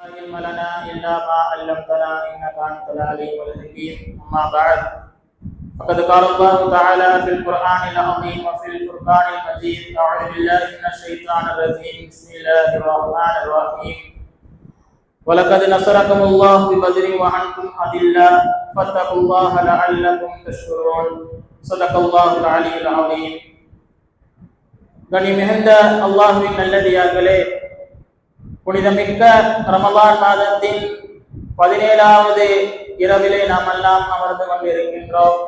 علم لنا إلا ما علمتنا إنك أنت العليم الحكيم أما بعد فقد قال الله تعالى في القرآن العظيم وفي الفرقان المجيد أعوذ بالله من الشيطان الرجيم بسم الله الرحمن الرحيم ولقد نصركم الله ببدر وأنتم أذلة فاتقوا الله لعلكم تشكرون صدق الله العلي العظيم கனி மிகுந்த அல்லாஹுவின் நல்லடியார்களே புனிதமிக்க ரமலான் மாதத்தின் பதினேழாவது இரவிலே நாம் எல்லாம் அமர்ந்து கொண்டிருக்கின்றோம்.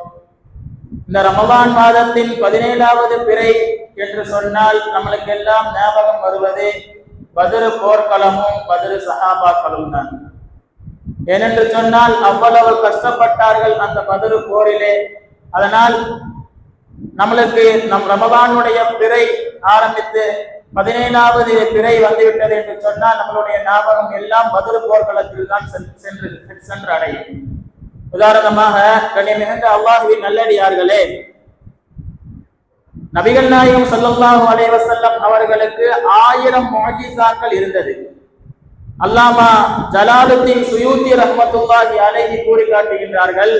இந்த ரமலான் மாதத்தின் பதினேழாவது பிறை என்று சொன்னால் நம்மளுக்கு எல்லாம் ஞாபகம் வருவது பதிரு போர்க்களமும் பதிரு சகாபாக்களும் தான். ஏனென்று சொன்னால் அவ்வளவு கஷ்டப்பட்டார்கள் அந்த பதிரு போரிலே. அதனால் நம்மளுக்கு நம் ரமதானுடைய பிறை ஆரம்பித்து பதினேழாவது பிறை வந்துவிட்டது என்று சொன்னால் நம்மளுடைய ஞாபகம் எல்லாம் பதில் போர்க்களத்தில் தான் சென்று சென்று அடையும். உதாரணமாக கண்ணை மிகுந்த அல்லாஹுவின் நல்லடியார்களே நபிகள் நாயகம் சொல்லல்லாஹு அலைவசல்லம் அவர்களுக்கு ஆயிரம் மொஜிசாக்கள் இருந்தது. அல்லாமா ஜலாலுத்தீன் சுயூத்தி ரஹமத்துல்லாஹி அலைஹி கூறி காட்டுகின்றார்கள்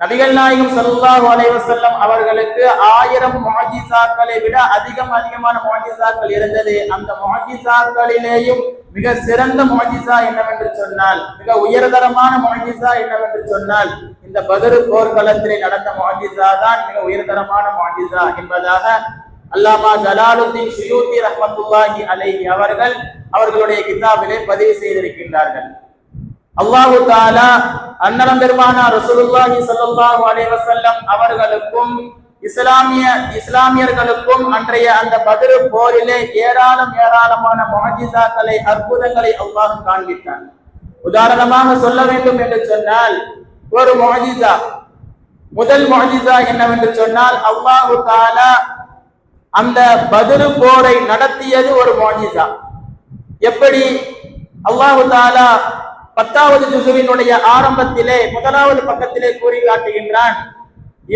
நபிகள் நாயகம் சல்லாஹு அலைவசல்லம் அவர்களுக்கு ஆயிரம் மாஜிசாக்களை விட அதிகம் அதிகமான மாஜிசாக்கள் இருந்தது. அந்த மாஜிசாக்களிலேயும் மிக சிறந்த மாஜிசா என்னவென்று சொன்னால் மிக உயர்தரமான மாஜிசா என்னவென்று சொன்னால் இந்த பதிரு போர்க்களத்திலே நடந்த மாஜிசா தான் மிக உயர்தரமான மாஜிசா என்பதாக அல்லாமா ஜலாலுத்தீன் சுயூத்தி ரஹமத்துல்லாஹி அலைஹி அவர்கள் அவர்களுடைய கிதாபிலே பதிவு செய்திருக்கின்றார்கள். அல்லாஹு தாலா அன்னரம் பெருமானா ரசூலுல்லாஹி ஸல்லல்லாஹு அலைஹி வஸல்லம் அவர்களுக்கும் இஸ்லாமிய இஸ்லாமியர்களுக்கும் அன்றைய அந்த பதிரு போரிலே ஏராளம் ஏராளமான முஹஜிசாக்களை அற்புதங்களை அல்லாஹ் காண்பித்தான். உதாரணமாக சொல்ல வேண்டும் என்று சொன்னால் ஒரு முஹஜிசா முதல் முஹஜிசா என்னவென்று சொன்னால் அல்லாஹு தாலா அந்த பதிரு போரை நடத்தியது ஒரு மொஹிசா எப்படி? அல்லாஹு தாலா பத்தாவது ஜுசுவினுடைய ஆரம்பத்திலே முதலாவது பக்கத்திலே கூறி காட்டுகின்றான்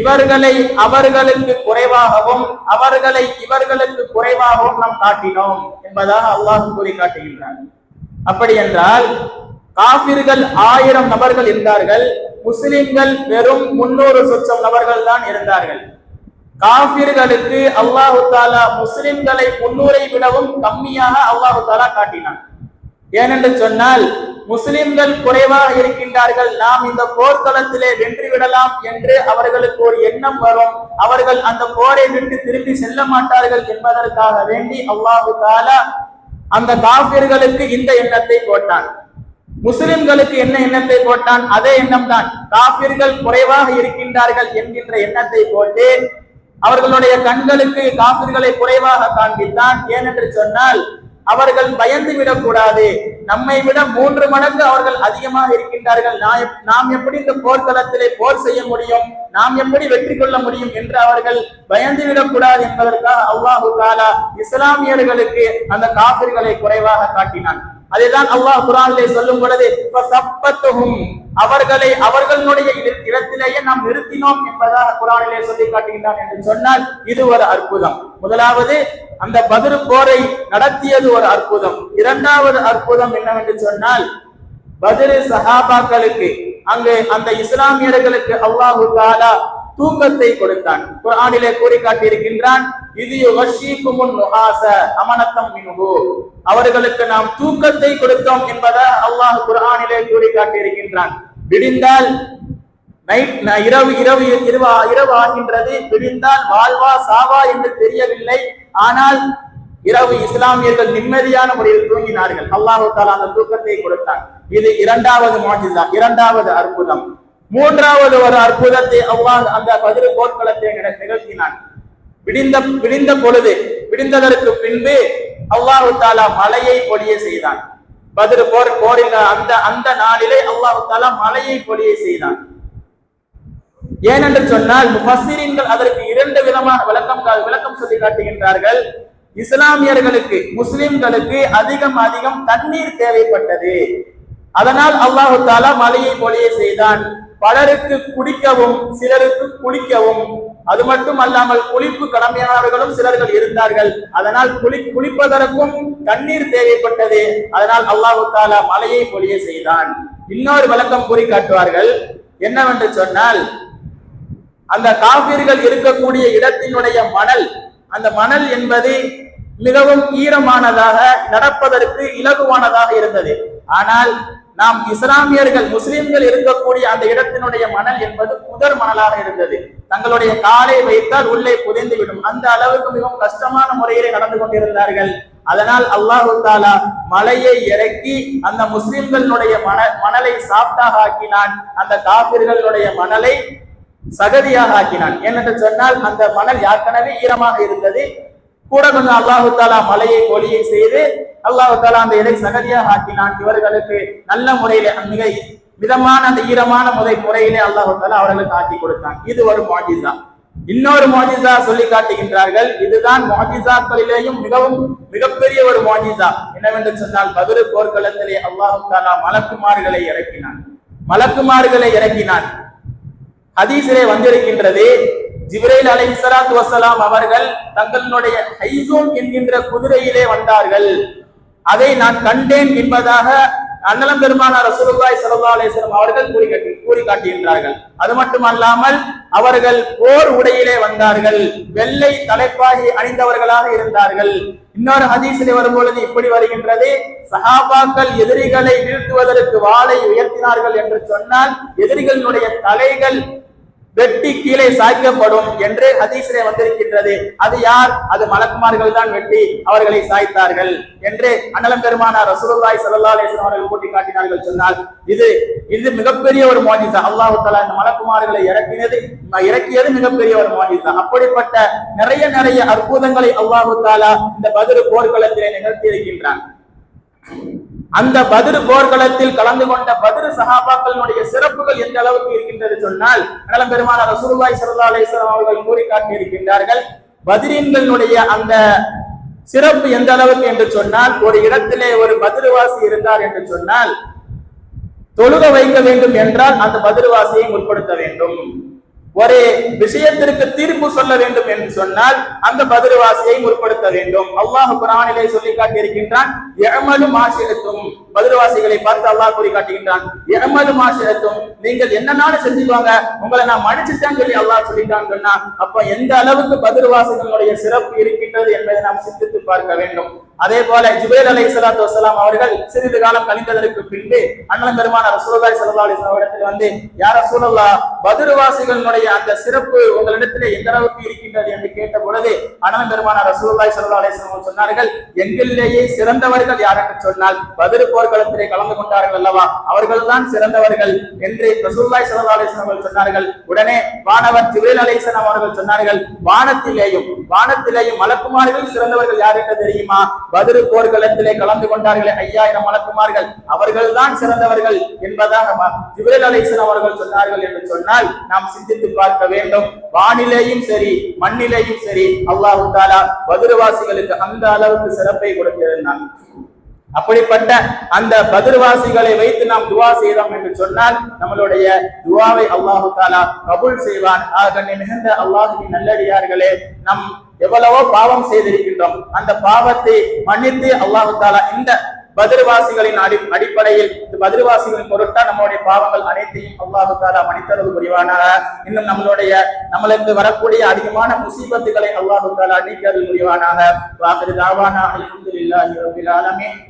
இவர்களை அவர்களுக்கு குறைவாகவும் அவர்களை இவர்களுக்கு குறைவாகவும் நாம் காட்டினோம் என்பதாக அல்லாஹ் கூறி காட்டுகின்றான் அப்படி என்றால் காபிர்கள் ஆயிரம் நபர்கள் இருந்தார்கள் முஸ்லிம்கள் வெறும் முன்னூறு சொச்சம் நபர்கள் தான் இருந்தார்கள். காபிர்களுக்கு அல்லாஹு தாலா முஸ்லிம்களை முன்னூரை விடவும் கம்மியாக அல்லாஹு தாலா காட்டினான். ஏனென்று சொன்னால் முஸ்லிம்கள் குறைவாக இருக்கின்றார்கள். நாம் இந்த போர்க்களத்திலே வென்று விடலாம் என்று அவர்களுக்கு ஒரு எண்ணம் வரும். அவர்கள் அந்த போரை விட்டு திரும்பி செல்ல மாட்டார்கள் என்பதற்காக வேண்டி அல்லாஹு தாலா அந்த காபிர்களுக்கு இந்த எண்ணத்தை போட்டான். முஸ்லிம்களுக்கு என்ன எண்ணத்தை போட்டான்? அதே எண்ணம் தான் காபிர்கள் குறைவாக இருக்கின்றார்கள் என்கின்ற எண்ணத்தை போட்டு அவர்களுடைய கண்களுக்கு காபிர்களை குறைவாக காண்பித்தான். ஏனென்று சொன்னால் அவர்கள் பயந்து விடக்கூடாது. நம்மை விட மூன்று மடங்கு அவர்கள் அதிகமாக இருக்கின்றார்கள். நாம் எப்படி இந்த போர்க்களத்திலே போர் செய்ய முடியும்? நாம் எப்படி வெற்றி கொள்ள முடியும் என்று அவர்கள் பயந்து விடக்கூடாது என்பதற்காக அல்லாஹு தாலா இஸ்லாமியர்களுக்கு அந்த காபிர்களை குறைவாக காட்டினான். அதைதான் அல்லாஹ் குரானிலே சொல்லும் பொழுது அவர்களை அவர்களுடைய இடத்திலேயே நாம் நிறுத்தினோம் என்பதாக குரானிலே சொல்லி காட்டுகின்றான் என்று சொன்னால் இது ஒரு அற்புதம். முதலாவது அந்த பதிரு போரை நடத்தியது ஒரு அற்புதம். இரண்டாவது அற்புதம் என்னவென்று சொன்னால் பதிரு சஹாபாக்களுக்கு அங்கு அந்த இஸ்லாமியர்களுக்கு அல்லாஹு தாலா தூக்கத்தை கொடுத்தான். குரானிலே கூறி காட்டியிருக்கின்றான் இது அமனத்தம் மினுகு அவர்களுக்கு நாம் தூக்கத்தை கொடுத்தோம் என்பதை அல்லாஹ் குரானிலே கூறி காட்டியிருக்கின்றான் விடிந்தால் நைட் இரவு இரவு இரவு இரவு ஆகின்றது. விடிந்தால் வாழ்வா சாவா என்று தெரியவில்லை. ஆனால் இரவு இஸ்லாமியர்கள் நிம்மதியான முறையில் தூங்கினார்கள். அல்லாஹு தாலா அந்த தூக்கத்தை கொடுத்தான். இது இரண்டாவது மாஜிசா இரண்டாவது அற்புதம். மூன்றாவது ஒரு அற்புதத்தை அவ்வாறு அந்த பதிரு போர்க்களத்தை நிகழ்த்தினான். விடிந்த விடிந்த பொழுது விடிந்ததற்கு பின்பு அல்லாஹு தாலா மலையை பொழிய செய்தான். பதிரு போர் போரில் அந்த அந்த நாளிலே அல்லாஹு தாலா மலையை பொழிய செய்தான். ஏனென்று சொன்னால் முஃபஸ்ஸிரீன்கள் அதற்கு இரண்டு விதமாக விளக்கம் விளக்கம் சொல்லி காட்டுகின்றார்கள். இஸ்லாமியர்களுக்கு முஸ்லிம்களுக்கு அதிகம் அதிகம் தண்ணீர் தேவைப்பட்டது. அதனால் அல்லாஹு தாலா மலையை பொழிய செய்தான். பலருக்கு குடிக்கவும் சிலருக்கு குளிக்கவும். அது மட்டும் அல்லாமல் குளிப்பு கடமையானவர்களும் சிலர்கள் இருந்தார்கள். அதனால் குளி குளிப்பதற்கும் தண்ணீர் தேவைப்பட்டது. அதனால் அல்லாஹு தாலா மலையை பொழிய செய்தான். இன்னொரு விளக்கம் கூறி காட்டுவார்கள். என்னவென்று சொன்னால் அந்த காபீர்கள் இருக்கக்கூடிய இடத்தினுடைய மணல் அந்த மணல் என்பது மிகவும் ஈரமானதாக நடப்பதற்கு இலகுவானதாக இருந்தது. ஆனால் நாம் இஸ்லாமியர்கள் முஸ்லிம்கள் இருக்கக்கூடிய அந்த இடத்தினுடைய மணல் என்பது புதர் மணலாக இருந்தது. தங்களுடைய காலை வைத்தால் உள்ளே புதைந்து விடும். அந்த அளவுக்கு மிகவும் கஷ்டமான முறையிலே நடந்து கொண்டிருந்தார்கள். அதனால் அல்லாஹு தாலா மலையை இறக்கி அந்த முஸ்லிம்களுடைய மண மணலை சாஃப்டாக ஆக்கினான். அந்த காபிர்களுடைய மணலை சகதியாக ஆக்கினான். ஏனென்று சொன்னால் அந்த மணல் ஏற்கனவே ஈரமாக இருந்தது. கூட கொஞ்சம் அல்லாஹு தாலா மலையை ஒளியை செய்து அல்லாஹு தாலா அந்த இலை சகதியாக ஆக்கினான். இவர்களுக்கு நல்ல முறையில மிக மிதமான அந்த ஈரமான முறை முறையிலே அல்லாஹு தாலா அவர்களுக்கு ஆக்கி கொடுத்தான். இது ஒரு மாஜிசா இன்னொரு மாஜிசா சொல்லி காட்டுகின்றார்கள். இதுதான் மாஜிசாக்களிலேயும் மிகவும் மிகப்பெரிய ஒரு மாஜிசா என்னவென்று சொன்னால் பதிரு போர்க்களத்திலே அல்லாஹு தாலா மலக்குமார்களை இறக்கினான். மலக்குமார்களை இறக்கினான். ஹதீசிலே வந்திருக்கின்றது ஜிப்ரைல் அலை ஸலாத்து வசலாம் அவர்கள் தங்களுடைய ஹைசூம் என்கின்ற குதிரையிலே வந்தார்கள். அதை நான் கண்டேன் என்பதாக அண்ணலம் பெருமானார் ரசூலுல்லாஹி ஸல்லல்லாஹு அவர்கள் கூறி காட்டி கூறி காட்டியிருந்தார்கள். அது மட்டுமல்லாமல் அவர்கள் போர் உடையிலே வந்தார்கள். வெள்ளை தலைப்பாகி அணிந்தவர்களாக இருந்தார்கள். இன்னொரு ஹதீஸிலே வரும்பொழுது இப்படி வருகின்றது. சஹாபாக்கள் எதிரிகளை வீழ்த்துவதற்கு வாளை உயர்த்தினார்கள் என்று சொன்னால் எதிரிகளினுடைய தலைகள் வெட்டி கீழே சாய்க்கப்படும் என்று ஹதீஸிலே வந்திருக்கின்றது. அது யார்? அது மலக்குமார்கள் தான் வெட்டி அவர்களை சாய்த்தார்கள் என்று அண்ணலம் பெருமானார் ரசூலுல்லாய் சல்லா அலைஹி அவர்கள் கூட்டி காட்டினார்கள். சொன்னால் இது இது மிகப்பெரிய ஒரு மோஜிசா. அல்லாஹு தலா இந்த மலக்குமார்களை இறக்கினது இறக்கியது மிகப்பெரிய ஒரு மோஜிசா. அப்படிப்பட்ட நிறைய நிறைய அற்புதங்களை அல்லாஹு தாலா இந்த பதிரு போர்க்களத்திலே நிகழ்த்தி இருக்கின்றான் அந்த பதிரு போர்க்களத்தில் கலந்து கொண்ட பதிரு சஹாபாக்களுடைய சிறப்புகள் எந்த அளவுக்கு இருக்கின்றது சொன்னால் நலம் பெருமான ரசூலுல்லாஹி ஸல்லல்லாஹு அலைஹி அவர்கள் கூறி காட்டி இருக்கின்றார்கள் பதிரீன்களுடைய அந்த சிறப்பு எந்த அளவுக்கு என்று சொன்னால் ஒரு இடத்திலே ஒரு பதிருவாசி இருந்தார் என்று சொன்னால் தொழுக வைக்க வேண்டும் என்றால் அந்த பதிருவாசியை முற்படுத்த வேண்டும். ஒரு விஷயத்திற்கு தீர்ப்பு சொல்ல வேண்டும் என்று சொன்னால் அந்த பதிரவாசியை முற்படுத்த வேண்டும். அல்லாஹ் குரானிலே சொல்லி காட்டியிருக்கின்றான் எமலும் மாசிரத்தும் பதிருவாசிகளை பார்த்து அல்லாஹ் கூறி காட்டுகின்றான் எமலு மாசிரத்தும் நீங்கள் என்னன்னாலும் செஞ்சுக்குவாங்க உங்களை நான் மன்னிச்சுட்டேன்னு சொல்லி அல்லாஹ் சொல்லிட்டான் சொன்னா அப்ப எந்த அளவுக்கு பதிருவாசிகளுடைய சிறப்பு இருக்கின்றது என்பதை நாம் சிந்தித்து பார்க்க வேண்டும். அதே போல ஜுபேர் அலை சலாத்து வசலாம் அவர்கள் சிறிது காலம் கழிந்ததற்கு பின்பு அண்ணன் பெருமான ரசூலாய் ஸல்லல்லாஹு அலி வஸல்லம் இடத்தில் வந்து யார சூழல்லா பதிருவாசிகளுடைய அந்த சிறப்பு உங்களிடத்துல எந்த அளவுக்கு இருக்கின்றது? என்று கேட்ட பொழுது அண்ணன் பெருமான ரசூலாய் ஸல்லல்லாஹு அலைஹி சொன்னார்கள் எங்களிலேயே சிறந்தவர்கள் யார் என்று சொன்னால் பதிர் போர்க்களத்திலே கலந்து கொண்டார்கள் அல்லவா? அவர்கள் தான் சிறந்தவர்கள் என்று ரசூலுல்லாஹி ஸல்லல்லாஹு அவர்கள் சொன்னார்கள். உடனே வானவர் ஜிப்ரீல் அலைஹிஸ்ஸலாம் அவர்கள் சொன்னார்கள் வானத்திலேயும் வானத்திலேயும் மலக்குமார்கள் சிறந்தவர்கள் யார் என்று தெரியுமா? பதிரு போர்க்களத்திலே கலந்து கொண்டார்களே ஐயாயிரம் மலக்குமார்கள். அவர்கள் தான் சிறந்தவர்கள் என்பதாக ஜிப்ரீல் அலைஹிஸ்ஸலாம் அவர்கள் சொன்னார்கள் என்று சொன்னால் நாம் சிந்தித்து பார்க்க வேண்டும். வானிலேயும் சரி மண்ணிலேயும் சரி அல்லாஹு தாலா பதிருவாசிகளுக்கு அந்த அளவுக்கு சிறப்பை கொடுத்திருந்தான். அப்படிப்பட்ட அந்த பதிர்வாசிகளை வைத்து நாம் துவா செய்தோம் என்று சொன்னால் நம்மளுடைய துவாவை அல்லாஹு தாலா கபுல் செய்வான். ஆக மிகுந்த அல்லாஹுவின் நல்லடியார்களே நம் எவ்வளவோ பாவம் செய்திருக்கின்றோம். அந்த பாவத்தை மன்னித்து அல்லாஹு தாலா இந்த பதிர்வாசிகளின் அடி அடிப்படையில் இந்த பதிர்வாசிகளின் பொருட்டா நம்மளுடைய பாவங்கள் அனைத்தையும் அல்லாஹு தாலா மன்னித்தரவு புரிவானாக. இன்னும் நம்மளுடைய நம்மளுக்கு வரக்கூடிய அதிகமான முசீபத்துகளை அல்லாஹு தாலா அடிக்கிறது புரிவானாக. வாஹிரு தாவானா அல்ஹம்துலில்லாஹி ரப்பில் ஆலமீன்.